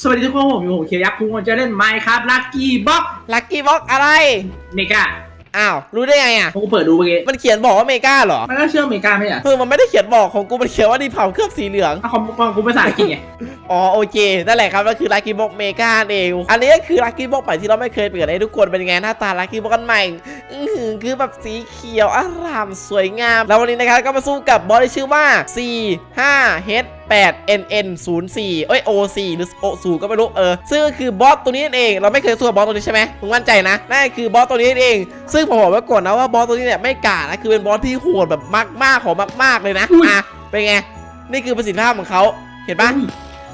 สวัสดีทุกคนผมอยู่ผมเคียวยักษ์คุณคนจะเล่นไมค์ครับลักกี้บ็อกลักกี้บ็อกอะไร เมกาอ้าว รู้ได้ไงอะผมเปิดดูเมื่อกี้มันเขียนบอกว่าเมกาเหรอ มันก็เชื่อเมกาไหมอะเออมันไม่ได้เขียนบอกของกูมันเขียนว่าดีเผาเคลือบสีเหลืองเอาคอมคอมกูภาษาอังกฤษไงอ๋อโอเคนั่นแหละครับก็คือลักกี้บ็อกเมกาเองอันนี้ก็คือลักกี้บ็อกใหม่ที่เราไม่เคยเปิดให้ทุกคนเป็นยังไงหน้าตาลักกี้บ็อกกันใหม่อื้อหือคือแบบสีเขียวอารามสวยงามแล้ววันนี้นะครับก็มาสู้กับบอสที่ชื่อว่า C 5 H 8 N N 0 4เอ้ย O 4 หรือ O 0 ก็ไม่รู้เออซึ่งก็คือบอสตัวนี้นั่นเอง เราไม่เคยสู้กับบอสตัวนี้ใช่ไหมมึงมั่นใจนะนั่นก็คือบอสตัวนี้นั่นเอง ซึ่งผมบอกไว้ก่อนนะว่าบอสตัวนี้เนี่ยไม่กล้านะคือเป็นบอสที่โหดแบบมากๆของมาก ๆเลยนะอะเป็นไงนี่คือประสิทธิภาพของเขาเห็นปะ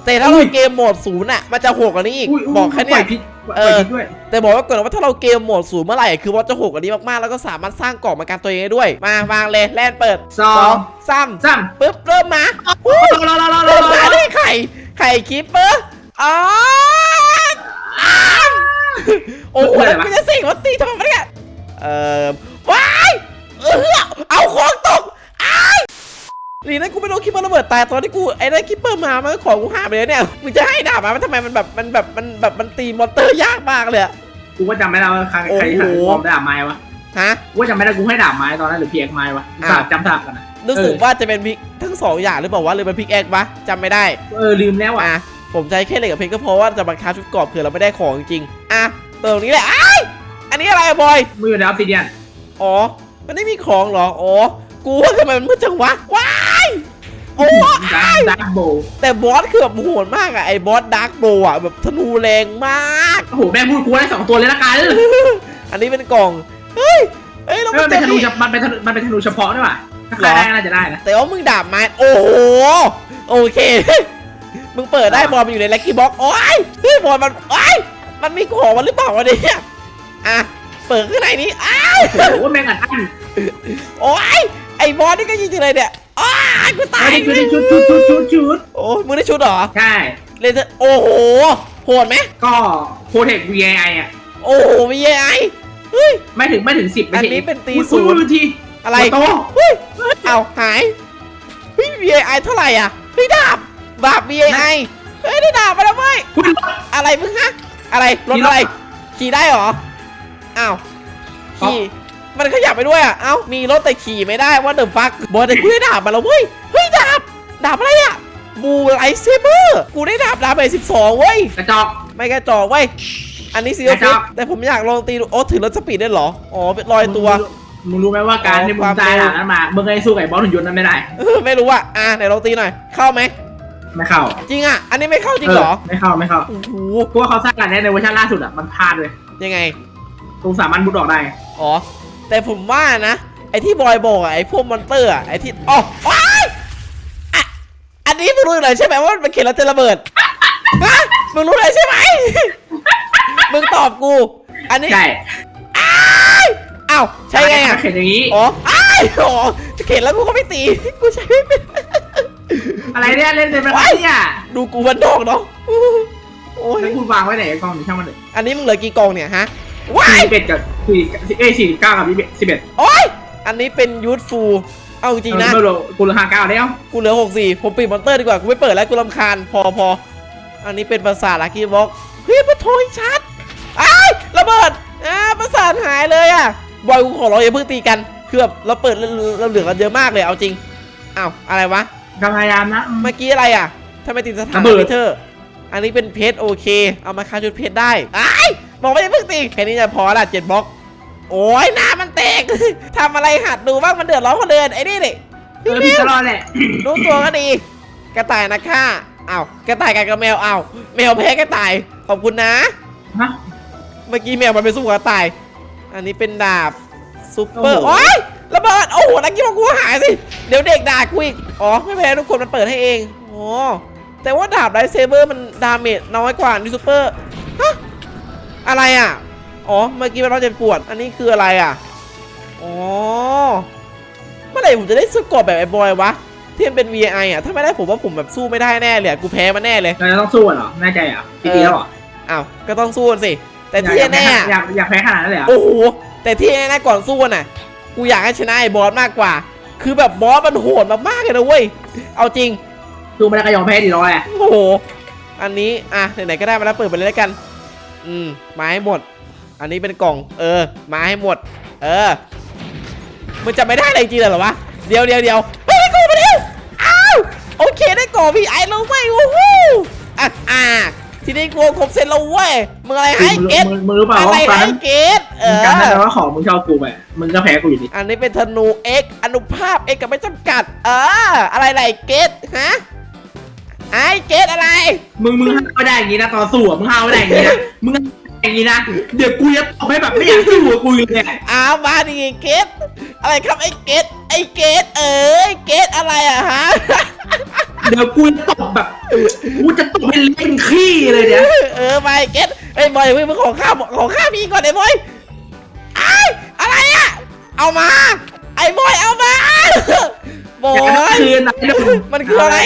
แต่ถ้าเราเกมโหมดศูนย์อะมันจะโหดกว่านี้อีกอุ้ยบอกแค่ปเนี้ล่ยอยพิษป เอล่อยอพิษด้วย แต่บอกไว้ก่อนนะว่าถ้าเราเกมโหมดศูนย์เมื่อไหร่คือว่าจะโหดกว่านี้มากๆ แล้วก็สามารถสร้างกล่องมากันตัวเองได้ด้วย มาวางเลยแล่นเปิดสอง สามสามปึ๊บเริ่มมารอรอรอรอรเริ่อมรมาอที่ไข่ ไข่คิปเปอร์อ๋ออ้ามโอ้โหแล้วมันจะเสิ่งว่าตีทำไมวะเนี่ยเอ่อว้ายเออเอาของตกอ้าย ดีนะกูไม่โดนคิปเปอร์ระเบิดตายตอนที่กูไอ้นั่นคิปเปอร์มามันก็ของกูหายไปเลยเนี่ยมึงจะให้ดาบมามันทำไมมันแบบมันแบบมันแบบมันตีมอนเตอร์ยากมากเลยอะ กูก็จำไม่ได้ว่าใครโอ้ใครโหหาบอมได้ดาบไม้วะฮะ กูก็จำไม่ได้กูให้ดาบไม้ตอนนั้นหรือเพียกไม้วะอะสลับจำสลับกันนะ รู้สึกเออ ว่าจะเป็นพิกทั้งสองอย่างหรือเปล่าวะหรือเป็นพิกแอกปะจำไม่ได้ เออลืมแล้วอะ อะผมใช้แค่เหล็กกับเพชรก็เพราะว่าจะบังคับชุดกรอบเผื่อเราไม่ได้ของจริงๆอะตรงนี้แหละอ้ายอันนี้อะไรอะบอย มืออยู่ในออฟซิเดียนอ๋อ มันไม่มีของเหรอ อ๋อ กูว่าทำไมมันมืดจังวะว้ายโอ้ดักดักโบแต่บอสคือแบบโหดมากอะไอ้บอสดาร์กโบอะแบบธนูแรงมากโอ้โหแม่งพูดกูได้สองตัวเลยละกันอันนี้เป็นกล่องเฮ้ยเฮ้ยเราเออไม่มันเป็นธนูนี่เฉพาะมันเป็นธนูมันเป็นธนูเฉพาะด้วยว่ะถ้าใครเหรอได้น่าจะได้นะแต่ว่ามึงดาบไม้โอ้โหโอเคมึงเปิดได้บอลมันอยู่ในแล็กกี้บ็อกโอ้ยเฮ้ยบอลมันโอ้ยมันมีของมันหรือเปล่าวะเนี่ยอะเปิดข้างในนี้อ้าวโอ้โหแม่งอัดอั้นโอ้ย ไอ้บอลนี่ก็ยิงจังเลยเนี่ยอ้ายกูตาไอ้ยนี่คือชุดชุดชุดชุดชุดโอ้ยมึงได้ชุดเหรอใช่ เลเซอร์โอ้โหโหดไหมก็โปรเทค VAI อะ โอ้โหมีไอเฮ้ย ไม่ถึงไม่ถึงสิบอันนี้เป็นตีอุ๊ยศูนย์อุ๊ทีอะไรโตเฮ้ยเอาหายเฮ้ย VI เท่าไหร่อะเฮ้ยดาบดาบ VI เฮ้ยได้ดาบมาแล้วเว้ยคุณอะไรมึงฮะอะไรรถขี่รถอะไรขี่ได้เหรออ้าวขี่ มันขยับไปด้วยอะ เอ้า มีรถแต่ขี่ไม่ได้ว่าเดอะฟักบอลแต่กูได้ดาบมาแล้วเว้ย เฮ้ยดาบ ดาบอะไรอะบูไลเซเบอร์ กูได้ดาบดาบไปสิบสองเว้ย กระจอก ไม่กระจอกเว้ย อันนี้ซีโอกระจฟิอตกแต่ผมอยากลองตีดูโอ้ถือรถสปีดได้เหรอ อ๋อเป็นรอยตัวมึงรู้ไหมว่าการอ๋อที่มึควางมตายเร็วหลังนั้นมามึงไอ้สู้กับไอ้บอสหุ่นยนต์นั้นไม่ได้เออไม่รู้อะ อ่าไหนลองตีหน่อย เข้าไหมไม่เข้า จริงอะ อันนี้ไม่เข้าจริงเหรอ ไม่เข้าไม่เข้า โอ้โหกูว่าเขาสร้างกันในเวอร์ชันล่าสุดอะ มันพลาดเลย ยังไงกูสามารถมุดออกได้ อ๋อ แต่ผมว่านะ ไอ้ที่บอยบอกอะไอ้พวกมอนเตอร์อะไอ้ที่อ๋อว้ายอะอันนี้มึงรู้เลยใช่ไหมว่ามันเขียนแล้วจะระเบิดฮะมึงรู้เลยใช่ไหม มึงตอบกู อันนี้ใช่อ้ายอ้าวใช่ไงอะเขียนอย่างนี้ อ๋ออ้ายอ๋อเข็นแล้วกูก็ไม่ตี กูใช้ไม่เป็น อะไรเนี่ยเล่นเป็นแบบว้ายเนี่ยดูกูบันดอกเนาะ โอ้ยแล้วคุณวางไว้ไหนกล้องหรือช่างมันเลยอันนี้มึงเหลือกี่กองเนี่ยฮะ ว้ายสี่สิบเอ็ดกับสี่เอ้ยสี่เก้ากับสิบเอ็ดโอ้ยอันนี้เป็นยูทฟูเอาจริงๆนะไม่รู้กูเหลือห้าเก้าแล้วกูเหลือหกสี่ผมปิดมอนเตอร์ดีกว่า กูไม่เปิดแล้ว กูรำคาญ พอพออันนี้เป็นประสาทลักกี้บ็อกเฮ้ยปะโทยชัดอ้ายระเบิดอ่าประสาทหายเลยอะบอยกูขอร้องอย่าเพิ่งตีกันคือแบบเราเปิดเราเหลือกันเยอะมากเลยเอาจริงอ้าวอะไรวะก็พยายามนะเมื่อกี้อะไรอะทำไมติดสถานระเบิดเธอร์ อันนี้เป็นเพชรโอเค เอามาคาชุดเพชรได้ไอ้ายบอกไม่ได้เพิ่งตีแค่นี้จะพอละเจ็ดบล็อก โอ้ยน้ำมันแตก ทำอะไรหัดดูบ้างมันเดือดร้อนคนเดินไอ้นี่ดิเออพี่ตลอดแหละรู้ตัวก็ดี กระต่ายนะค่าอ้าวกระต่ายกับกระแมวอ้าวแมวแพ้กระต่ายขอบคุณนะ ฮะ เมื่อกี้แมวมันไปสู้กับกระต่าย อันนี้เป็นดาบซูเปอร์โอ้โห โอ้ยระเบิดโอ้โหนักกีฬากูหายสิ เดี๋ยวเด็กด่ากูอีก อ๋อ ไม่เป็นไรทุกคนมันเปิดให้เองอ๋อ แต่ว่าดาบไรเซเบอร์มันดาเมจน้อยกว่านี่ซูเปอร์ฮะอะไรอะ อ๋อ เมื่อกี้มันร้อนเจ็บปวด อันนี้คืออะไรอะ อ๋อ เมื่อไหร่ผมจะได้สกอร์แบบไอ้บอยวะที่มันเป็น VI อะ ถ้าไม่ได้ผมว่าผมแบบสู้ไม่ได้แน่เลยอะกูแพ้มันแน่เลย เราจะต้องสู้เหรอแน่ใจเหรอปีแล้วเหรออ้าว ก็ต้องสู้กันสิ แต่ที่อยากแน่ๆอะอยากอยากแพ้ขนาดนั้นเลยเหรอโอ้โห แต่ที่แน่ๆก่อนสู้น่ะ กูอยากให้ชนะไอ้บอสมากกว่า คือแบบบอสมันโหดมากๆเลยนะเว้ย เอาจริง สู้ไม่ได้ก็ยอมแพ้ดีร้อยอะโอ้โห อันนี้ อะ ไหนๆก็ได้มาแล้วเปิดไปเลยแล้วกัน อืม มาให้หมด อันนี้เป็นกล่อง เออ มาให้หมด เออ มันจะไม่ได้อะไรจริงๆเหรอวะ เดี๋ยวเดี๋ยวเดี๋ยวเฮ้ยได้กล่องมาแล้วอ้าว โอเคได้กล่องพี่ไอ้แล้วเว้ยโอ้โหอะอะทีนี้กูครบเสร็จแล้วเว้ย มึงอะไรให้เกตมึงมึงรู้เปล่าอะไรว่าตอนให้นั้นเกตเอมึงอจำได้ไหมว่าของมึงชอบกูไปมึงก็แพ้กูอยู่ดีอันนี้เป็นธนู X อนุภาพ X กับไม่จำกัด เออ อะไรไรเกตฮะ ไอ้เกตอะไร มึงมึงห้าวไม่ได้อย่างนี้นะตอนสู้อะมึงห้าวไม่ได้อย่างนี้นะมึงห้าวไม่ได้อย่างนี้นะเดี๋ยวกูจะตบให้แบบไม่อยากสู้กับกูเลยเนี่ยอ้าวมาดิเกตอะไรครับไอ้เกตไอ้เกตเอ้ยเกตอะไรอะฮะ เดี๋ยวกูจะตบแบบกูจะตบให้เล่นขี้เลยเนี่ยเออไปเกตไอ้ยบอยเพิ่งมึงขอข้าวขอข้าวพี่ก่อนไอ้บอยไอ้ายอะไรอะเอามา ไอ้บอยเอามาบออยากได้ยคืนไหนดูมันคืออะไร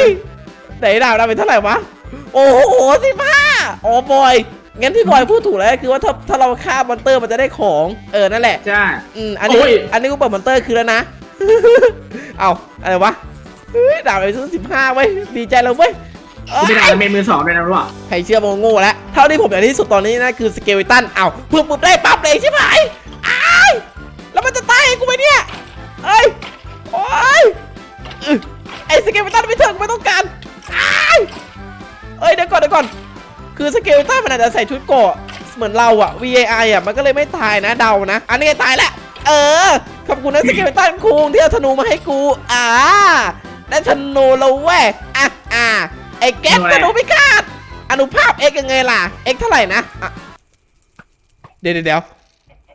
ไหนดาวดาวเป็นเท่าไหร่วะ โอ้โหสิบ้าอ๋อบอย งั้นที่บอยพูดถูกแล้วคือว่าถ้าถ้าเราฆ่ามอนเตอร์มันจะได้ของ เออ นั่นแหละ ใช่ อืม อันนี้ โอ้ย อันนี้กูเปิดมอนเตอร์คือแล้วนะ เอาอะไรวะเฮ้ยดาวไปซื้อสิบห้าเว้ย ดีใจแล้วเว้ยเอ้กูยไม่ได้เมนมือสองเลยนะรู้ป่ะใครเชื่อโมโง่แล้ว เท่าที่ผมอย่างที่สุดตอนนี้นะคือสเกลตันเอาปุ๊บปุ๊บได้ปั๊บเลยใช่ไหมอ้ายแล้วมันจะตายให้กูไหมเนี่ย เอ้ย โอ้ยอึไอ้สเกลตันไม่ถึงไม่ต้องการอ้าย เอ้ยเดี๋ยวก่อนเดี๋ยวก่อน คือสเกลตันมันอาจจะใส่ชุดเกราะเหมือนเราอะ VAI อะมันก็เลยไม่ตายนะเดานะ อันนี้ตายแล้วเออ ขอบคุณนะสเกลตันคุงที่เอาธนูมาให้กู อ่า ได้ธนูแล้วเว้ยอะอะไอ้แก๊สธนูพิฆาตอนุภาพ x ยังไงล่ะ x เท่าไหร่นะอะเดี๋ยวเดี๋ยวเดี๋ยว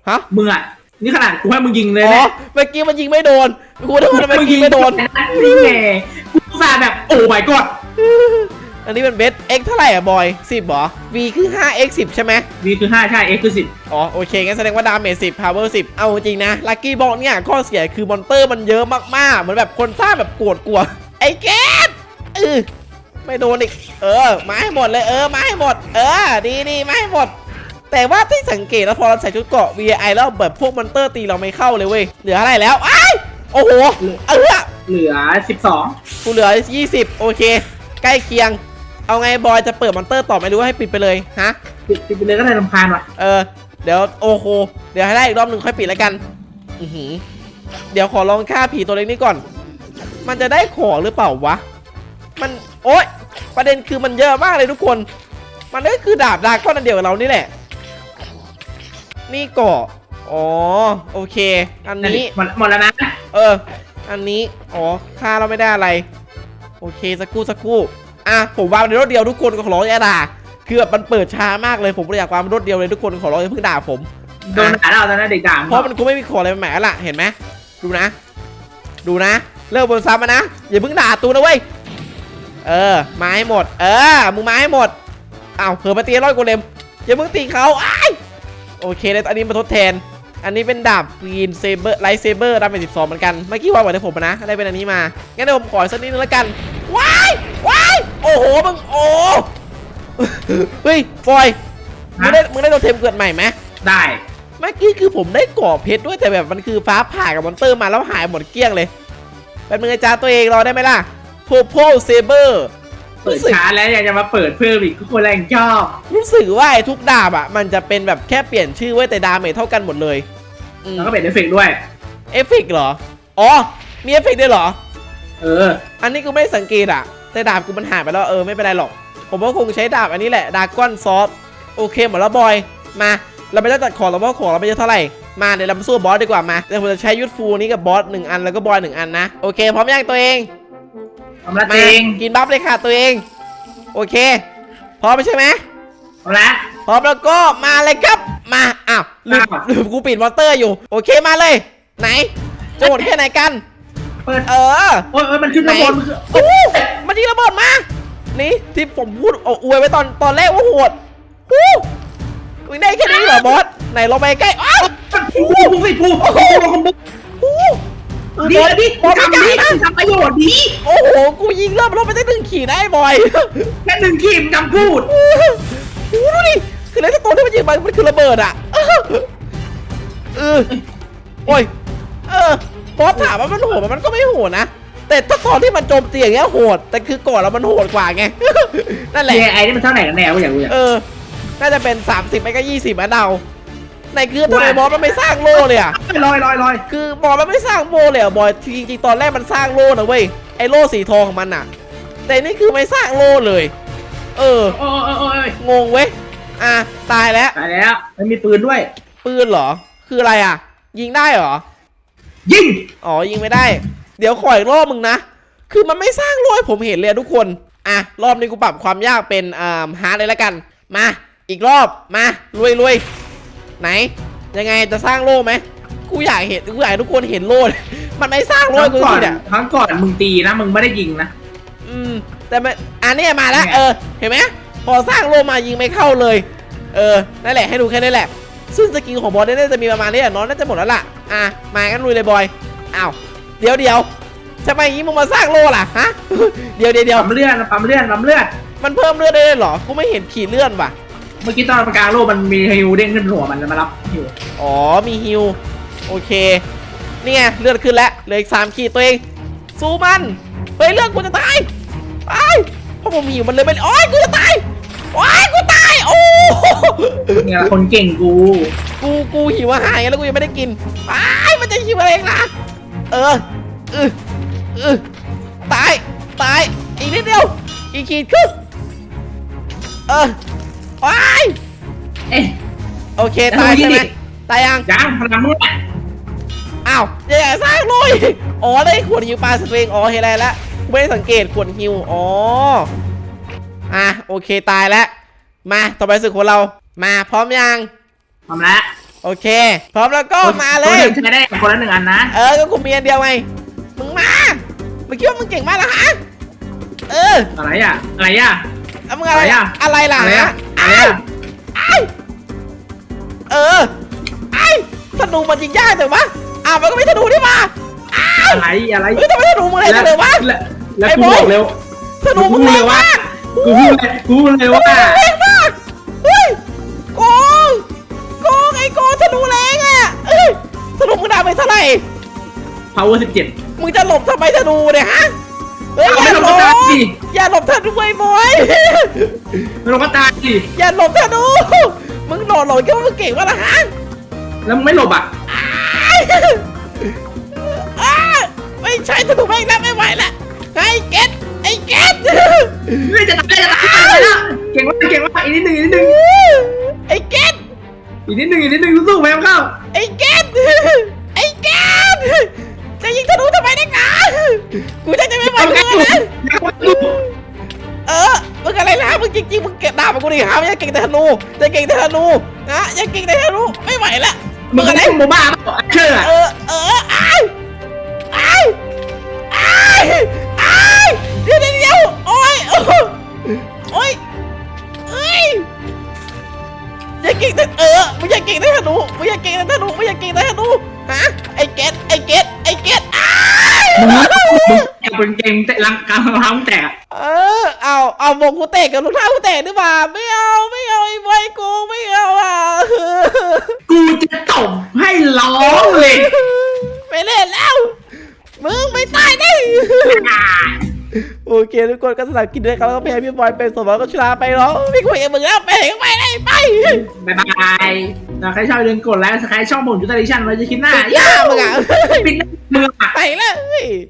ฮะมึงอะนี่ขนาดกูให้มึงยิงเลยอ๋อนะเมื่อกี้มันยิงไม่โดนกูนึกว่าทำไมยิงไม่โดน นี่ไงกูอุตสาห์แบบโอ้ my god อันนี้เป็นเบส x เท่าไหร่อะบอย 10เหรอ v คือ 5x 10 ใช่ไหม V คือ5ใช่ X คือ10อ๋อโอเคงั้นแสดงว่าดาเมจ10 power 10 เอาจริงนะ ลั c กี้บอกเนี่ยข้อเสียคือมอนเตอร์มันเยอะมากๆ เหมือนแบบคนสร้างแบบโกรธกลัว ไอ้แก๊สเออไม่โดนอีก เออ มาให้หมดเลยเออ มาให้หมด เออ ดีดีมาให้หมด แต่ว่าที่สังเกตแล้วพอเราใส่ชุดเกราะ VI แล้วแบบพวกมอนเตอร์ตีเราไม่เข้าเลยเว้ย เหลืออะไรแล้วอ้ายโอ้โห เออเหลือ12กูเหลือ 20 โอเค ใกล้เคียง เอาไงบอยจะเปิดมอนเตอร์ต่อไหม่รู้ว่าให้ปิดไปเลยฮะ ปิดปิดไปเลยก็ได้ลำคาญว่ะเออ เดี๋ยวโอ้โหเดี๋ยวให้ได้อีกรอบหนึ่งค่อยปิดแล้วกัน อือหือ เดี๋ยวขอลองฆ่าผีตัวเล็กนี้ก่อน มันจะได้ของหรือเปล่าวะ มันโอ๊ยประเด็นคือมันเยอะมากเลยทุกคน มันก็คือดาบดราก้อนอันเดียวกับเรานี่แหละ นี่เกาะอ๋อโอเค อันนี้ หมดหมดแล้วนะเออ อันนี้ อ๋อ ค่าเราไม่ได้อะไร โอเค สักครู่ สักครู่ อะผมวางในรถเดียวทุกคนขอร้องอย่าด่าคือแบบมันเปิดช้ามากเลยผมเลยอยากวางเป็นรถเดียวเลยทุกคนขอร้องอย่าเพิ่งด่าผมโดนด่าเราตอนนั้นเด็กด่าเพราะมันกูไม่มีของอะไรใหม่ๆแล้วล่ะเห็นไหมดูนะ ดูนะ เลิกบนซ้ำมานะอย่าเพิ่งด่าตูนะเว้ยเออมาให้หมด เออมึงมาให้หมดอ้าวเผื่อมาตีร้อยกูเลมอย่าเพิ่งตีเขาอ้ายโอเคเลยอันนี้มาทดแทน อันนี้เป็นดาบกรีนเซเบอร์ไลท์เซเบอร์ดาเมจ12เหมือนกันเมื่อกี้วางไว้ในผมอะนะได้เป็นอันนี้มางั้นเดี๋ยวผมขอสักนิดนึงแล้วกันว้ายว้าย โอ้โหมึงโอ้เฮ้ยฟอยมึงได้มึงได้โดนเทมเกิดใหม่ไหมได้เมื่อกี้คือผมได้ก่อเพชรด้วยแต่แบบมันคือฟ้าผ่ากับมอนเตอร์มาแล้วหายหมดเกลี้ยงเลยเป็นมืออาจารย์ตัวเองรอได้ไหมล่ะโพโพเซเบอร์เปิดรู้สึกช้าแล้วอยากจะมาเปิดเพิ่มอีกก็คนแรงชอบรู้สึกว่าไอ้ทุกดาบอะ มันจะเป็นแบบแค่เปลี่ยนชื่อไว้แต่ดาเมจเท่ากันหมดเลยอืมแล้วก็เป็นเอฟเฟกต์ด้วยเอฟเฟกต์เหรอ อ๋อ มีเอฟเฟกต์ด้วยเหรอ เออ อันนี้กูไม่ได้สังเกตอะ แต่ดาบกูมันหายไปแล้วเออไม่เป็นไรหรอก ผมก็คงใช้ดาบอันนี้แหละดาก้อนซอฟโอเคหมดแล้วบอยมาเราไม่ได้ตัดของเราเพราะของเราไม่เยอะเท่าไหร่มาเดี๋ยวเรามาสู้กับบอสดีกว่ามาเดี๋ยวผมจะใช้ยุทธฟูนี้กับบอสหนึ่งอันแล้วก็บอยหนึ่งอันนะโอเคพร้อมยังตัวเองทำละมาเองกินบัฟเลยค่ะตัวเอง โอเคพร้อมใช่ไหมเอาละพร้อมแล้วก็มาเลยครับมาอ้าวลืมอ้าวลืมกูปิดมอเตอร์อยู่ โอเคมาเลย ไหนจะโหดแค่ไหนกัน เปิด เออ โอ้ยโอ้ยมันขึ้นมาบนมันคือโอ้มันยิงระเบิดมา นี่ที่ผมพูดเอาอวยไว้ตอนตอนแรกว่าโหดฮู้มึงได้แค่นี้เหรอบอส ไหนลงไปใกล้อ้าวกูกูสิกูกูกูกูฮู้ดีบอสดิบอสไม่ทำกล้าดีนะทำประโยชน์ดีโอ้โห กูยิงเริ่มรถไปได้หนึ่งขี่นะไอ้บอย แค่หนึ่งทีมจำพูด โอ้โหดูดิคือเลสโตนที่มันยิงไปมันคือระเบิดอะ เออ โอ้ย เออ บอสถามว่ามันโหดไหมมันก็ไม่โหดนะ แต่ถ้าตอนที่มันโจมตีอย่างเงี้ยโหด แต่คือก่อนเรามันโหดกว่าไง นั่นแหละเไอ้นี่มันเท่าไหร่กันแน่วะอยากรู้อยากเออ น่าจะเป็น 30ไม่ก็20อันเดาในคือทำไมบอสมันไม่สร้างโล่เลยอะลอยลอยลอยคือบอสมันไม่สร้างโล่เลยอะบอยจริงๆตอนแรกมันสร้างโล่นะเว้ย ไอ้โล่สีทองของมันอะแต่นี่คือไม่สร้างโล่เลย เออ โอ้ยโอ้ยโอ้ยงงเว้ย อะตายแล้ว ตายแล้ว มันมีปืนด้วย ปืนเหรอ คืออะไรอะ ยิงได้เหรอ ยิง อ๋อยิงไม่ได้ เดี๋ยวขออีกรอบมึงนะ คือมันไม่สร้างโล่ให้ผมเห็นเลยอะทุกคน อะ รอบนี้กูปรับความยากเป็นอ่าฮาร์ดเลยละกัน มา อีกรอบ มาลุยลุยไหน ยังไงจะสร้างโล่ไหม กูอยากเห็น กูอยากให้ทุกคนเห็นโล่ มันไม่สร้างคโล่รั้ให้งกูก่อทีนเนี่ย ครั้งก่อนมึงตีนะ มึงไม่ได้ยิงนะ อืม แต่มันอันนี้มาแล้ว เนี่ย เออ เห็นไหมพอสร้างโล่มายิงไม่เข้าเลย เออ นั่นแหละให้ดูแค่นี้แหละ ซึ่งสกิลของบอลเนี่ยน่าจะมีประมาณนี้แหละเน้องน่าจะหมดแล้วล่ะอะมากันลุยเลยบอยอ้าวเดี๋ยวเดี๋ยวทำไมอย่างนี้มึงมาสร้างโล่ล่ะฮะเดี๋ยวเดี๋ยวเดี๋ยวปั๊มเลือดปั๊มเลือดปั๊มเลือดมันเพิ่มเลือดได้เลยเหรอกูไม่เห็นขีดเลื่อนว่ะ เมื่อกี้ตอนมันกลางโลกมันมีฮิวเด้งขึ้นหัวมันแล้วมารับฮิวอ๋อมีฮิวโอเคนี่ไงเลือดขึ้นแล้วเหลืออีกสามขีดตัวเองสู้มันเฮ้ยเลือดกูจะตายไปเพราะผมหิวมันเลยไม่โอ้ยกูจะตายโอ้ยกูตายโอ้ เนี่ยคนเก่งกูกูกูหิวอาหารไงแล้วกูยังไม่ได้กินไปมันจะหิวอะไรอีกนะเออเออเออตายตายอีกนิดเดียวอีกขีดครึ่งเออไปเอ๊ะ โอเคตายแล้วดูใช่ไหมนี่ดิตายยังยังพลังมึงอะอ้าวอย่าอย่าสร้างเลยอ๋อได้ขวดฮิวปลาสเปงอ๋อเห็นอะไรแล้วกูไม่ได้สังเกตขวดฮิวอ๋ออะโอเคตายแล้ว มาต่อไปสึกของเรา มาพร้อมยังทำแล้วโอเค พร้อมแล้วก็มาเลตัวยหนึ่งใช้ได้คนละหนึ่งอันนะเออ ก็กูมีอันเดียวไง มึงมามึงคิดว่ามึงเก่งมากเหรอฮะ เอออะไรอะ อะไรอะเอามึงอะไร อะไรอะ อะไรล่ะอะไรฮะอะอะไรอ้าวอะอ้าวเออไอ้ธนูมันยิงยากแต่วะอ้าวมันก็ไม่ธนูนี่มาอ้าวอะไรอะไรเฮ้ยทำไมธนูมึงแรงจังเลยวะ แล้วแล้วไอ้กูบอย บอกเร็วธนูมึงแรงมากกูพูดเลยกูพูดเลยว่าแรงม นูแรงอะเอ้ยธนูมึงดาไปเท่าไหร่ power สิบเจ็ดมึงจะหลบทำไมธนูเนี่ยฮะเฮ้ยเอาอย่าไม่หลหลบบก็ได้ดิอย่าหลบธนูไอ้บอยเราก็ตายดิอย่าหลบธนู มึงโดดหลบแค่ว่ามึงเก่งวะล่ะฮะแล้วมึงไม่หลบอะอ้ายอ้าไม่ใช่ธนูแม่งแล้วไม่ไหวแล้วไอ้เก็ตไอ้เก็ตเฮ้ยจะตายจะตายแล้วเก่งมากเก่งมากอีกนิดหนึ่งอีกนิดหนึ่งไอ้เก็ต อีกนิดหนึ่งอีกนิดหนึ่งสู้ๆไปเข้าไอ้เกตไอ้เกตจะยิงธนูทำไมนักหนากูจะจะไม่ไหวเอามึแค่งอยู่นะอยู่เออมึงอะไรนะมึงจริงๆมึงเก็บดาบมากูดิฮะไม่ใช่เก่งแต่ธนูจะเก่งแต่ธนูนะอยังเก่งแต่ธนูไม่ไหวละมึงก็ได้โมบ้าเปล่าเชื่อเออเออไอ้ไอ้ไอ้ อย่าเก่งแต่เออมึงอย่าเก่งแต่ธนูมึงอย่าเก่งแต่ธนูมึงอย่าเก่งแต่ธนูฮะไอ้เกตไอ้เกตไอ้เกตอ้ายมึงมึงเป็นเก่งแต่ลังกลางรองแตกเออเอาเอามงกูเตะกับรองเท้ากูเตะดีกว่าไม่เอาไม่เอาไอ้บอยกูไม่เอาอะกูจะตบให้ร้องเลยไม่เล่นแล้วมึงไม่ตายได้ โอเคทุกคนก็สำหรับกินด้วยครับแล้วก็แพ้พี่บอยเป็นสมบัติก็ชนะไปแล้วไม่คุยกับมึงแล้วไปไหนก็ไปได้ไปบายบายถ้าใครชอบอย่าลืมกดไลค์ถ้าใครชอบผมจุดตาดิชั่นไว้จะคิดหน้าย่ามึงอะปิดหน้ามึงอะไปเลย